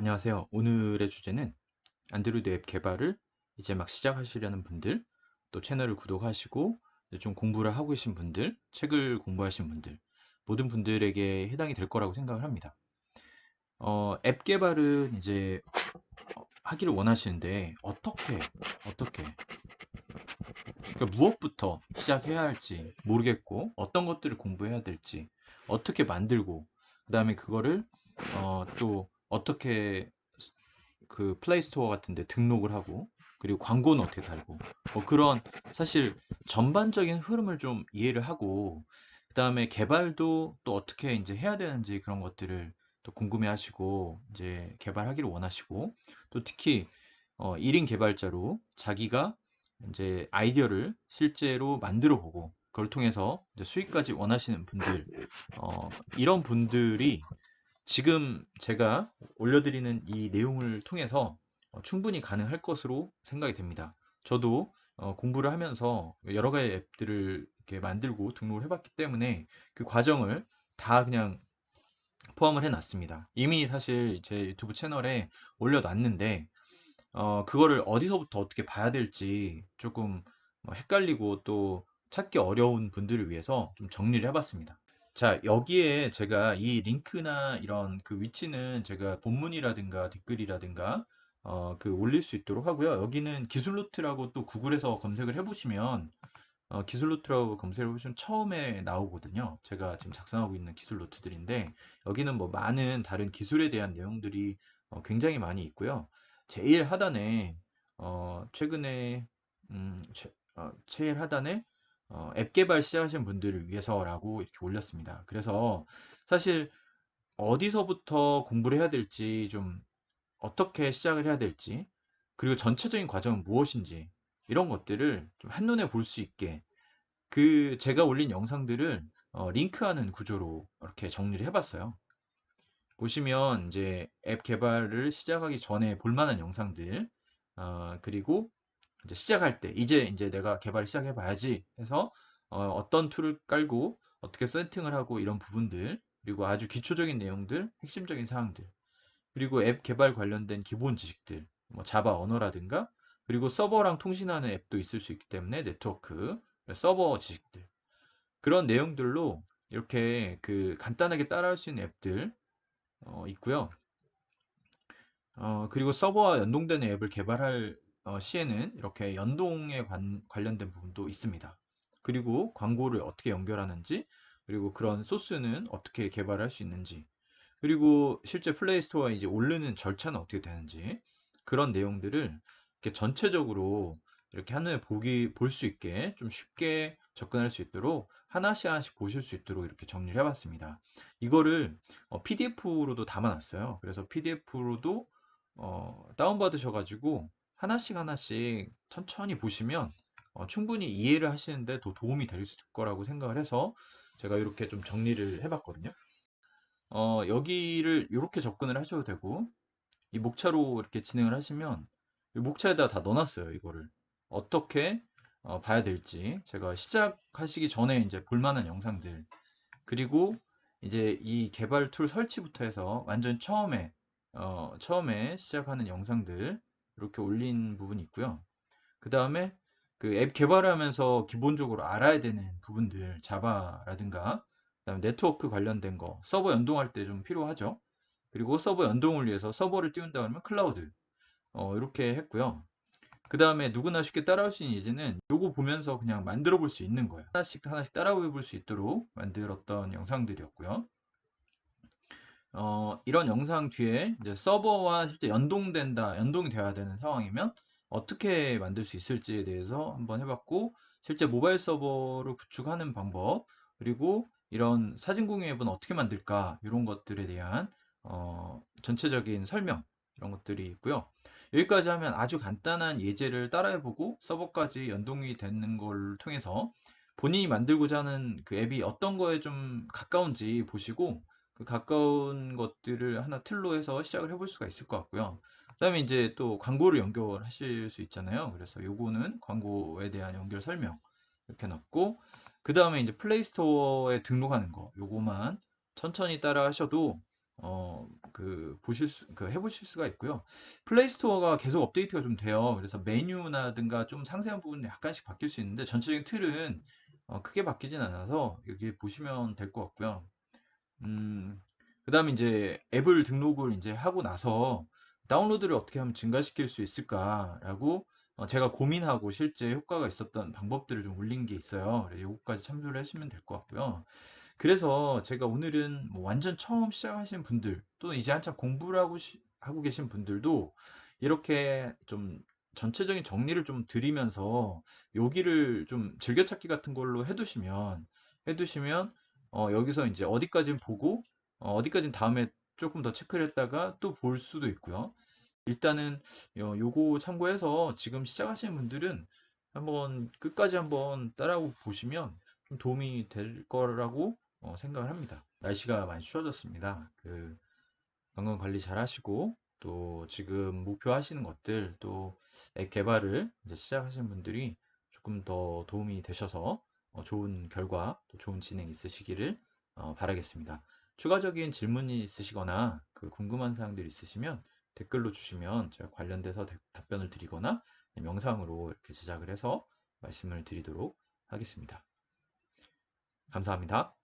안녕하세요. 오늘의 주제는 안드로이드 앱 개발을 이제 막 시작하시려는 분들, 또 채널을 구독하시고 좀 공부를 하고 계신 분들, 책을 공부하신 분들, 모든 분들에게 해당이 될 거라고 생각을 합니다. 어, 앱 개발은 이제 어, 하기를 원하시는데 어떻게 어떻게 그러니까 무엇부터 시작해야 할지 모르겠고 어떤 것들을 공부해야 될지 어떻게 만들고 그 다음에 그거를 어, 또 어떻게 스- 그 플레이 스토어 같은 데 등록을 하고 그리고 광고는 어떻게 달고 뭐 그런 사실 전반적인 흐름을 좀 이해를 하고 그 다음에 개발도 또 어떻게 이제 해야 되는지 그런 것들을 또 궁금해 하시고 이제 개발하기를 원하시고 또 특히 어 1인 개발자로 자기가 이제 아이디어를 실제로 만들어 보고 그걸 통해서 이제 수익까지 원하시는 분들 어 이런 분들이 지금 제가 올려드리는 이 내용을 통해서 어, 충분히 가능할 것으로 생각이 됩니다. 저도 어, 공부를 하면서 여러 가지 앱들을 이렇게 만들고 등록을 해봤기 때문에 그 과정을 다 그냥 포함을 해놨습니다. 이미 사실 제 유튜브 채널에 올려놨는데 어, 그거를 어디서부터 어떻게 봐야 될지 조금 뭐 헷갈리고 또 찾기 어려운 분들을 위해서 좀 정리를 해봤습니다. 자, 여기에 제가 이 링크나 이런 그 위치는 제가 본문이라든가 댓글이라든가 어, 그 올릴 수 있도록 하고요. 여기는 기술노트라고 또 구글에서 검색을 해보시면 어, 기술노트라고 검색을 해보시면 처음에 나오거든요. 제가 지금 작성하고 있는 기술노트들인데 여기는 뭐 많은 다른 기술에 대한 내용들이 어, 굉장히 많이 있고요. 제일 하단에 어, 최근에 음, 최, 어, 제일 하단에 어, 앱 개발 시작하신 분들을 위해서라고 이렇게 올렸습니다. 그래서 사실 어디서부터 공부를 해야 될지 좀 어떻게 시작을 해야 될지 그리고 전체적인 과정은 무엇인지 이런 것들을 좀 한눈에 볼 수 있게 그 제가 올린 영상들을 어, 링크하는 구조로 이렇게 정리를 해봤어요. 보시면 이제 앱 개발을 시작하기 전에 볼 만한 영상들, 어, 그리고 이제 시작할 때, 이제 이제 내가 개발을 시작해 봐야지 해서 어, 떤 툴을 깔고 어떻게 세팅을 하고 이런 부분들, 그리고 아주 기초적인 내용들, 핵심적인 사항들, 그리고 앱 개발 관련된 기본 지식들, 뭐 자바 언어라든가, 그리고 서버랑 통신하는 앱도 있을 수 있기 때문에 네트워크, 서버 지식들, 그런 내용들로 이렇게 그 간단하게 따라할 수 있는 앱들 어, 있고요. 어, 그리고 서버와 연동되는 앱을 개발할 어, 시에는 이렇게 연동에 관, 관련된 부분도 있습니다. 그리고 광고를 어떻게 연결하는지, 그리고 그런 소스는 어떻게 개발할 수 있는지, 그리고 실제 플레이 스토어에 이제 오르는 절차는 어떻게 되는지, 그런 내용들을 이렇게 전체적으로 이렇게 한눈에 보기, 볼 수 있게 좀 쉽게 접근할 수 있도록 하나씩 하나씩 보실 수 있도록 이렇게 정리를 해봤습니다. 이거를 PDF로도 담아놨어요. 그래서 PDF로도 어, 다운받으셔가지고 하나씩 하나씩 천천히 보시면 어, 충분히 이해를 하시는데 더 도움이 될 거라고 생각을 해서 제가 이렇게 좀 정리를 해봤거든요. 어, 여기를 이렇게 접근을 하셔도 되고 이 목차로 이렇게 진행을 하시면 이 목차에다 다 넣어놨어요. 이거를 어떻게 어, 봐야 될지 제가 시작하시기 전에 이제 볼만한 영상들 그리고 이제 이 개발 툴 설치부터 해서 완전 처음에 어, 처음에 시작하는 영상들 이렇게 올린 부분이 있고요. 그 다음에 그 앱 개발을 하면서 기본적으로 알아야 되는 부분들 자바라든가 그다음에 네트워크 관련된 거 서버 연동할 때 좀 필요하죠. 그리고 서버 연동을 위해서 서버를 띄운다 그러면 클라우드 어, 이렇게 했고요. 그 다음에 누구나 쉽게 따라할 수 있는 예제는 요거 보면서 그냥 만들어 볼 수 있는 거예요. 하나씩 하나씩 따라해 볼 수 있도록 만들었던 영상들이었고요. 어, 이런 영상 뒤에 이제 서버와 실제 연동된다, 연동이 되어야 되는 상황이면 어떻게 만들 수 있을지에 대해서 한번 해봤고, 실제 모바일 서버를 구축하는 방법, 그리고 이런 사진 공유 앱은 어떻게 만들까, 이런 것들에 대한 어, 전체적인 설명, 이런 것들이 있고요. 여기까지 하면 아주 간단한 예제를 따라해보고 서버까지 연동이 되는 걸 통해서 본인이 만들고자 하는 그 앱이 어떤 거에 좀 가까운지 보시고 그 가까운 것들을 하나 틀로 해서 시작을 해볼 수가 있을 것 같고요. 그 다음에 이제 또 광고를 연결하실 수 있잖아요. 그래서 요거는 광고에 대한 연결 설명 이렇게 넣고 그 다음에 이제 플레이 스토어에 등록하는 거 요거만 천천히 따라 하셔도 어, 그 보실 수, 그 해보실 수가 있고요. 플레이 스토어가 계속 업데이트가 좀 돼요. 그래서 메뉴나든가 좀 상세한 부분은 약간씩 바뀔 수 있는데 전체적인 틀은 어, 크게 바뀌진 않아서 여기 보시면 될 것 같고요. 음, 그 다음에 이제 앱을 등록을 이제 하고 나서 다운로드를 어떻게 하면 증가시킬 수 있을까라고 어, 제가 고민하고 실제 효과가 있었던 방법들을 좀 올린 게 있어요. 그래서 요거까지 참조를 하시면 될 것 같고요. 그래서 제가 오늘은 뭐 완전 처음 시작하시는 분들 또는 이제 한참 공부를 하고, 시- 하고 계신 분들도 이렇게 좀 전체적인 정리를 좀 드리면서 여기를 좀 즐겨찾기 같은 걸로 해 두시면 해 두시면 어, 여기서 이제 어디까지는 보고 어, 어디까지는 다음에 조금 더 체크를 했다가 또 볼 수도 있고요. 일단은 요- 요거 참고해서 지금 시작하시는 분들은 한번 끝까지 한번 따라오고 보시면 좀 도움이 될 거라고 어, 생각을 합니다. 날씨가 많이 추워졌습니다. 그 건강 관리 잘 하시고 또 지금 목표 하시는 것들 또 앱 개발을 이제 시작하시는 분들이 조금 더 도움이 되셔서 어, 좋은 결과 또 좋은 진행 있으시기를 어, 바라겠습니다. 추가적인 질문이 있으시거나 그 궁금한 사항들 있으시면 댓글로 주시면 제가 관련돼서 대- 답변을 드리거나 영상으로 이렇게 제작을 해서 말씀을 드리도록 하겠습니다. 감사합니다.